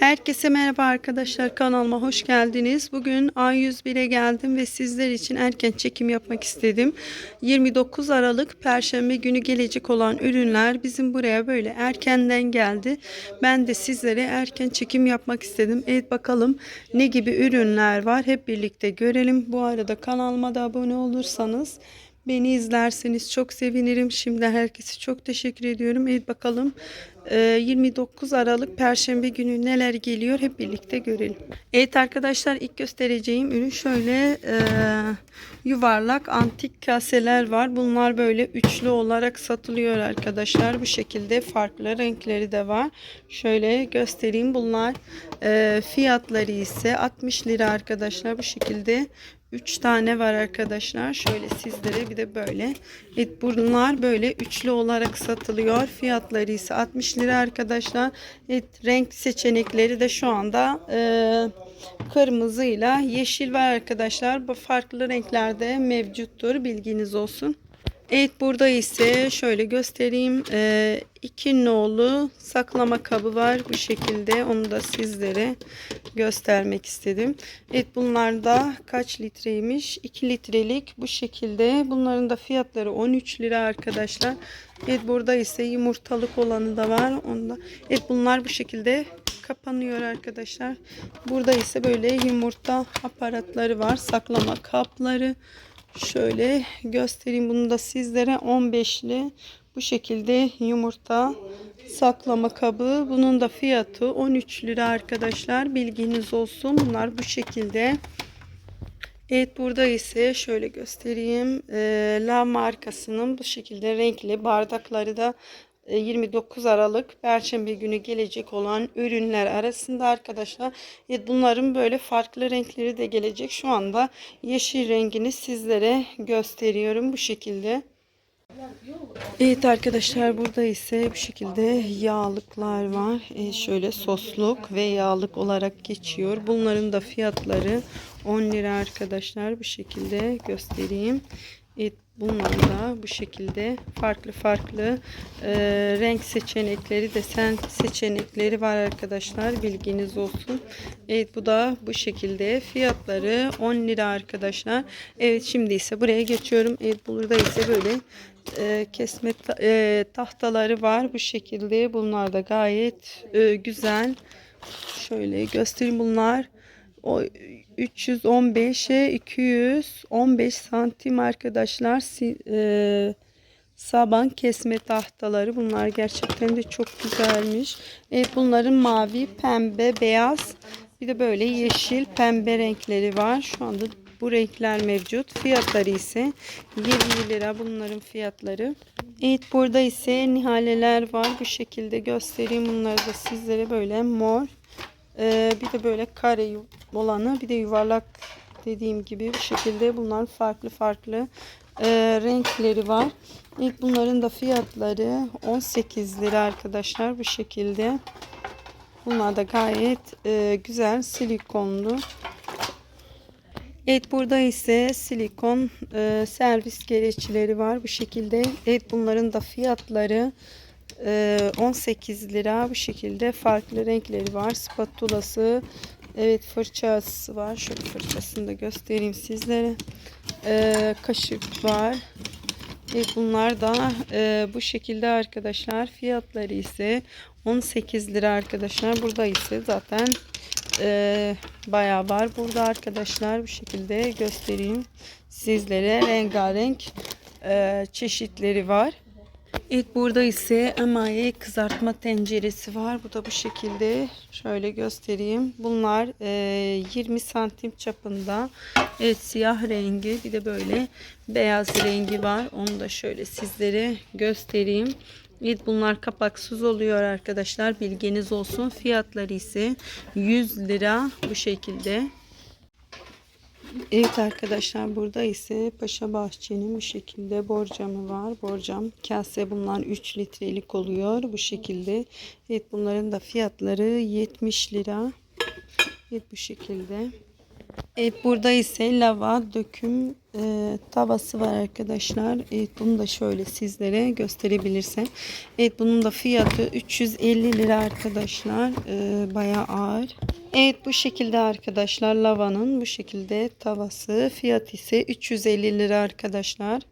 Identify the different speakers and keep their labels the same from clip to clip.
Speaker 1: Herkese merhaba arkadaşlar kanalıma hoş geldiniz. Bugün A101'e geldim ve sizler için erken çekim yapmak istedim. 29 Aralık Perşembe günü gelecek olan ürünler bizim buraya böyle erkenden geldi. Ben de sizlere erken çekim yapmak istedim. Evet bakalım ne gibi ürünler var hep birlikte görelim. Bu arada kanalıma da abone olursanız Beni izlerseniz çok sevinirim. Şimdi herkese çok teşekkür ediyorum. Evet bakalım 29 Aralık Perşembe günü neler geliyor hep birlikte görelim. Evet arkadaşlar ilk göstereceğim ürün şöyle e, yuvarlak antik kaseler var. Bunlar böyle üçlü olarak satılıyor arkadaşlar. Bu şekilde farklı renkleri de var. Şöyle göstereyim. Bunlar e, fiyatları ise 60 lira arkadaşlar. Bu şekilde 3 tane var arkadaşlar. Şöyle sizlere bir de böyle. Evet bunlar böyle üçlü olarak satılıyor. Fiyatları ise 60 lira arkadaşlar. Evet renk seçenekleri de şu anda e, kırmızıyla yeşil var arkadaşlar. Bu farklı renklerde mevcuttur. Bilginiz olsun. Evet burada ise şöyle göstereyim. Ee, iki nolu saklama kabı var bu şekilde. Onu da sizlere göstermek istedim. Evet bunlar da kaç litreymiş? 2 litrelik bu şekilde. Bunların da fiyatları 13 lira arkadaşlar. Evet burada ise yumurtalık olanı da var. Onda. Evet bunlar bu şekilde kapanıyor arkadaşlar. Burada ise böyle yumurta aparatları var. Saklama kapları. Şöyle göstereyim bunu da sizlere 15'li bu şekilde yumurta saklama kabı. Bunun da fiyatı 13 lira arkadaşlar. Bilginiz olsun. Bunlar bu şekilde. Evet burada ise şöyle göstereyim. Ee, La markasının bu şekilde renkli bardakları da e, 29 Aralık Perşembe günü gelecek olan ürünler arasında arkadaşlar. Evet, bunların böyle farklı renkleri de gelecek. Şu anda yeşil rengini sizlere gösteriyorum bu şekilde. Evet arkadaşlar burada ise bu şekilde yağlıklar var. E, şöyle sosluk ve yağlık olarak geçiyor. Bunların da fiyatları 10 lira arkadaşlar. Bu şekilde göstereyim. Evet bunlar da bu şekilde farklı farklı e, renk seçenekleri, desen seçenekleri var arkadaşlar. Bilginiz olsun. Evet bu da bu şekilde. Fiyatları 10 lira arkadaşlar. Evet şimdi ise buraya geçiyorum. Evet burada ise böyle e, kesme ta- e, tahtaları var bu şekilde. Bunlar da gayet e, güzel. Şöyle göstereyim bunlar. O 315'e 215 santim arkadaşlar. E, saban kesme tahtaları. Bunlar gerçekten de çok güzelmiş. Evet bunların mavi, pembe, beyaz bir de böyle yeşil, pembe renkleri var. Şu anda bu renkler mevcut. Fiyatları ise 20 lira bunların fiyatları. Evet burada ise nihaleler var. Bu şekilde göstereyim. Bunları da sizlere böyle mor. Ee, bir de böyle kare olanı bir de yuvarlak dediğim gibi bu şekilde bunlar farklı farklı e, renkleri var. İlk bunların da fiyatları 18 lira arkadaşlar bu şekilde. Bunlar da gayet e, güzel silikonlu. Evet burada ise silikon e, servis gereçleri var bu şekilde. Evet bunların da fiyatları 18 lira bu şekilde farklı renkleri var. Spatulası evet fırçası var. Şöyle fırçasını da göstereyim sizlere. E, kaşık var. Evet bunlar da e, bu şekilde arkadaşlar. Fiyatları ise 18 lira arkadaşlar. Burada ise zaten e, bayağı var. Burada arkadaşlar bu şekilde göstereyim sizlere. Rengarenk e, çeşitleri var. Evet burada ise emaye kızartma tenceresi var. Bu da bu şekilde. Şöyle göstereyim. Bunlar e, 20 santim çapında. Evet siyah rengi bir de böyle beyaz rengi var. Onu da şöyle sizlere göstereyim. Evet bunlar kapaksız oluyor arkadaşlar. Bilginiz olsun. Fiyatları ise 100 lira bu şekilde. Evet arkadaşlar burada ise Paşa Bahçe'nin bu şekilde borcamı var. Borcam kase bunlar 3 litrelik oluyor bu şekilde. Evet bunların da fiyatları 70 lira. Evet bu şekilde. Evet burada ise lava döküm e, tavası var arkadaşlar. Evet bunu da şöyle sizlere gösterebilirsem. Evet bunun da fiyatı 350 lira arkadaşlar. E, bayağı ağır. Evet bu şekilde arkadaşlar lavanın bu şekilde tavası. Fiyat ise 350 lira arkadaşlar.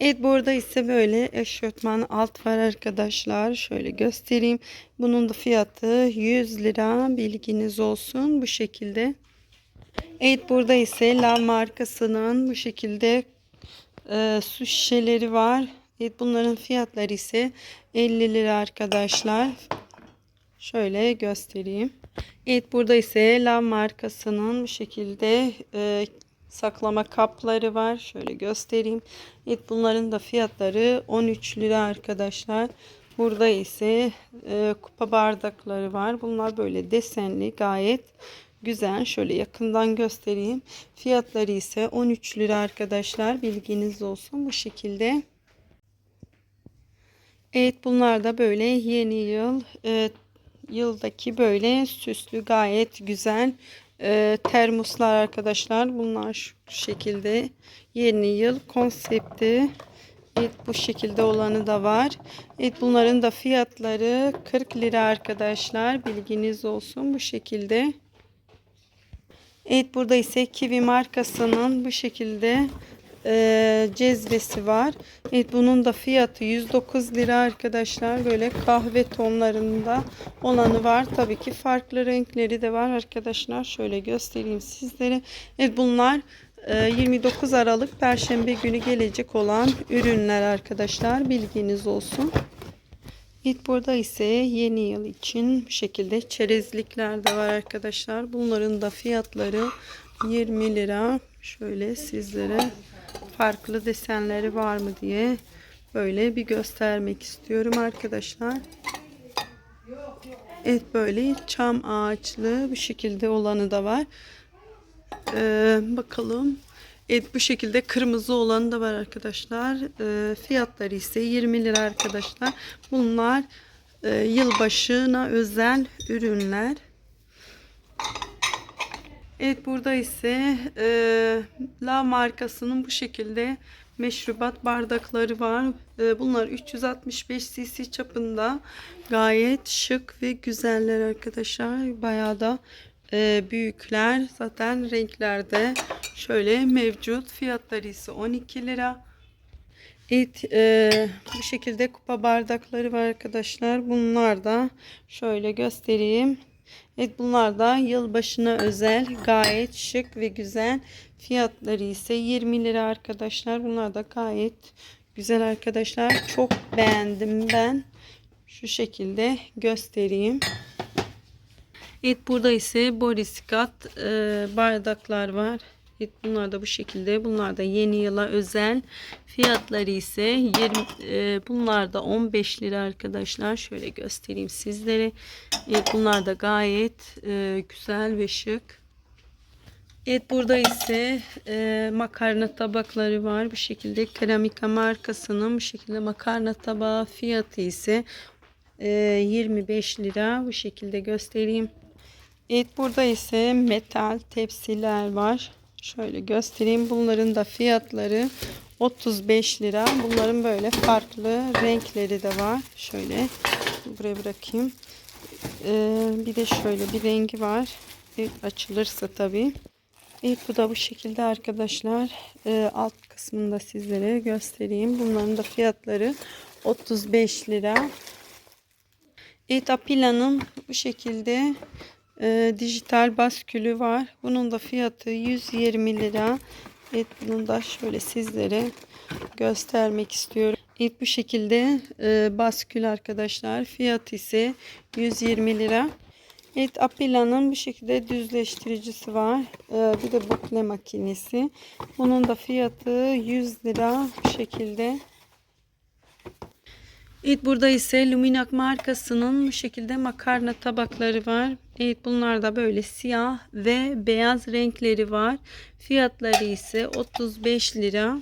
Speaker 1: Evet burada ise böyle eşofman alt var arkadaşlar. Şöyle göstereyim. Bunun da fiyatı 100 lira. Bilginiz olsun bu şekilde. Evet burada ise Lav markasının bu şekilde e, su şişeleri var. Evet bunların fiyatları ise 50 lira arkadaşlar. Şöyle göstereyim. Evet burada ise Lav markasının bu şekilde e, saklama kapları var. Şöyle göstereyim. Evet bunların da fiyatları 13 lira arkadaşlar. Burada ise e, kupa bardakları var. Bunlar böyle desenli gayet güzel. Şöyle yakından göstereyim. Fiyatları ise 13 lira arkadaşlar. Bilginiz olsun bu şekilde. Evet bunlar da böyle yeni yıl e, yıldaki böyle süslü gayet güzel e, termoslar arkadaşlar. Bunlar şu şekilde yeni yıl konsepti. Evet bu şekilde olanı da var. Evet bunların da fiyatları 40 lira arkadaşlar. Bilginiz olsun bu şekilde. Evet burada ise Kiwi markasının bu şekilde e, cezvesi var. Evet bunun da fiyatı 109 lira arkadaşlar. Böyle kahve tonlarında olanı var. Tabii ki farklı renkleri de var arkadaşlar. Şöyle göstereyim sizlere. Evet bunlar e, 29 Aralık Perşembe günü gelecek olan ürünler arkadaşlar. Bilginiz olsun. Burada ise yeni yıl için bu şekilde çerezlikler de var arkadaşlar. Bunların da fiyatları 20 lira. Şöyle sizlere farklı desenleri var mı diye böyle bir göstermek istiyorum arkadaşlar. Evet böyle çam ağaçlı bu şekilde olanı da var. Ee, bakalım. Evet bu şekilde kırmızı olanı da var arkadaşlar. Ee, fiyatları ise 20 lira arkadaşlar. Bunlar e, yılbaşına özel ürünler. Evet burada ise e, La markasının bu şekilde meşrubat bardakları var. E, bunlar 365 cc çapında gayet şık ve güzeller arkadaşlar. Bayağı da e, büyükler zaten renklerde şöyle mevcut. Fiyatları ise 12 lira. Evet e, bu şekilde kupa bardakları var arkadaşlar. Bunlar da şöyle göstereyim. Evet bunlar da yılbaşına özel gayet şık ve güzel. Fiyatları ise 20 lira arkadaşlar. Bunlar da gayet güzel arkadaşlar. Çok beğendim ben. Şu şekilde göstereyim. Evet burada ise Boriskat e, bardaklar var. Evet bunlar da bu şekilde. Bunlar da yeni yıla özel. Fiyatları ise 20 e, bunlar da 15 lira arkadaşlar. Şöyle göstereyim sizlere. Evet bunlar da gayet e, güzel ve şık. Evet burada ise e, makarna tabakları var. Bu şekilde Keramika markasının bu şekilde makarna tabağı fiyatı ise e, 25 lira. Bu şekilde göstereyim. Evet burada ise metal tepsiler var. Şöyle göstereyim. Bunların da fiyatları 35 lira. Bunların böyle farklı renkleri de var. Şöyle buraya bırakayım. Ee, bir de şöyle bir rengi var. Evet, açılırsa tabii. Evet bu da bu şekilde arkadaşlar. Ee, alt kısmında sizlere göstereyim. Bunların da fiyatları 35 lira. Evet Apila'nın bu şekilde e, dijital baskülü var. Bunun da fiyatı 120 lira. Evet bunu da şöyle sizlere göstermek istiyorum. Evet bu şekilde e, baskül arkadaşlar. Fiyat ise 120 lira. Evet Apila'nın bu şekilde düzleştiricisi var. E, bir de bukle makinesi. Bunun da fiyatı 100 lira bu şekilde. Evet burada ise Luminac markasının bu şekilde makarna tabakları var. Evet bunlar da böyle siyah ve beyaz renkleri var. Fiyatları ise 35 lira.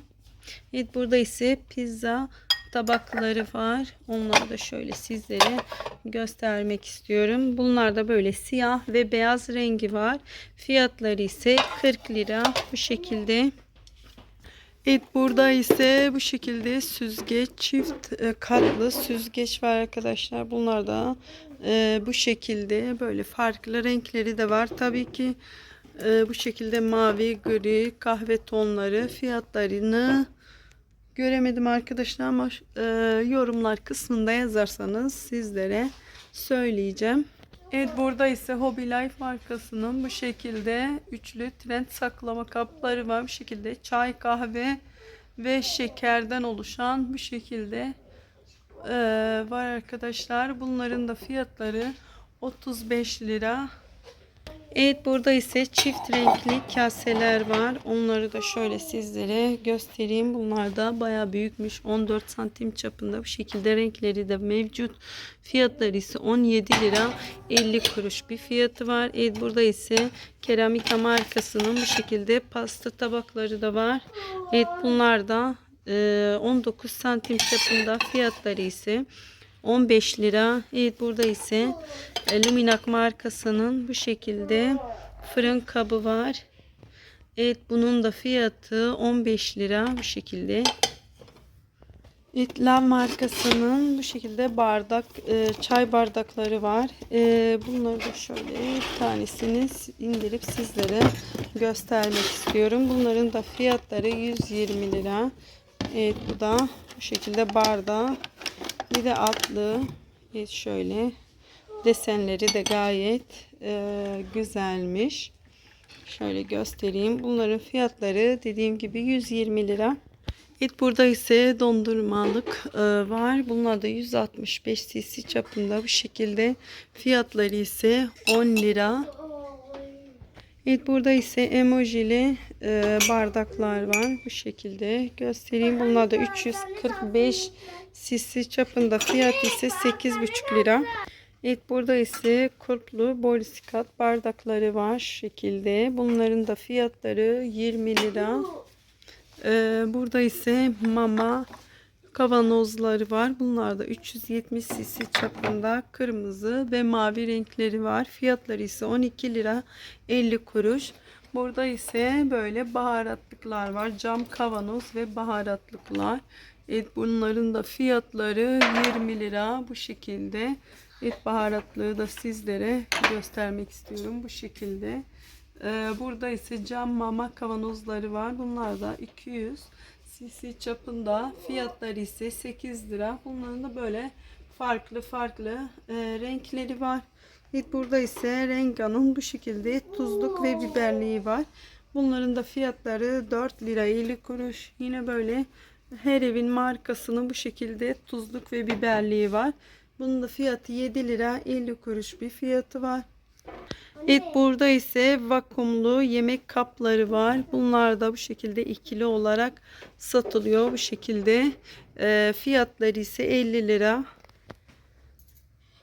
Speaker 1: Evet burada ise pizza tabakları var. Onları da şöyle sizlere göstermek istiyorum. Bunlar da böyle siyah ve beyaz rengi var. Fiyatları ise 40 lira bu şekilde. Evet burada ise bu şekilde süzgeç çift e, katlı süzgeç var arkadaşlar. Bunlar da e, bu şekilde böyle farklı renkleri de var. Tabii ki e, bu şekilde mavi, gri, kahve tonları fiyatlarını göremedim arkadaşlar ama e, yorumlar kısmında yazarsanız sizlere söyleyeceğim. Evet burada ise Hobby Life markasının bu şekilde üçlü trend saklama kapları var. Bu şekilde çay, kahve ve şekerden oluşan bu şekilde e, var arkadaşlar. Bunların da fiyatları 35 lira. Evet burada ise çift renkli kaseler var. Onları da şöyle sizlere göstereyim. Bunlar da baya büyükmüş. 14 santim çapında bu şekilde renkleri de mevcut. Fiyatları ise 17 lira 50 kuruş bir fiyatı var. Evet burada ise keramika markasının bu şekilde pasta tabakları da var. Evet bunlar da e, 19 santim çapında fiyatları ise 15 lira. Evet burada ise Luminac markasının bu şekilde fırın kabı var. Evet bunun da fiyatı 15 lira bu şekilde. Evet Lav markasının bu şekilde bardak e, çay bardakları var. E, bunları da şöyle bir tanesini indirip sizlere göstermek istiyorum. Bunların da fiyatları 120 lira. Evet bu da bu şekilde bardağı. Bir de altlı. Evet şöyle desenleri de gayet e, güzelmiş. Şöyle göstereyim. Bunların fiyatları dediğim gibi 120 lira. Evet burada ise dondurmalık e, var. Bunlar da 165 cc çapında bu şekilde. Fiyatları ise 10 lira. Evet burada ise emojili e, bardaklar var. Bu şekilde göstereyim. Bunlar da 345 cc çapında. Fiyat ise 8,5 lira. Evet burada ise kurtlu borisikat bardakları var şekilde. Bunların da fiyatları 20 lira. Ee, burada ise mama kavanozları var. Bunlar da 370 cc çapında kırmızı ve mavi renkleri var. Fiyatları ise 12 lira 50 kuruş. Burada ise böyle baharatlıklar var. Cam kavanoz ve baharatlıklar. Evet bunların da fiyatları 20 lira bu şekilde. Evet baharatlığı da sizlere göstermek istiyorum bu şekilde. Ee, burada ise cam mama kavanozları var. Bunlar da 200 cc çapında. Fiyatları ise 8 lira. Bunların da böyle farklı farklı e, renkleri var. Burada ise Renga'nın bu şekilde tuzluk ve biberliği var. Bunların da fiyatları 4 lira 50 kuruş. Yine böyle her evin markasının bu şekilde tuzluk ve biberliği var. Bunun da fiyatı 7 lira 50 kuruş bir fiyatı var. Evet burada ise vakumlu yemek kapları var. Bunlar da bu şekilde ikili olarak satılıyor. Bu şekilde e, fiyatları ise 50 lira.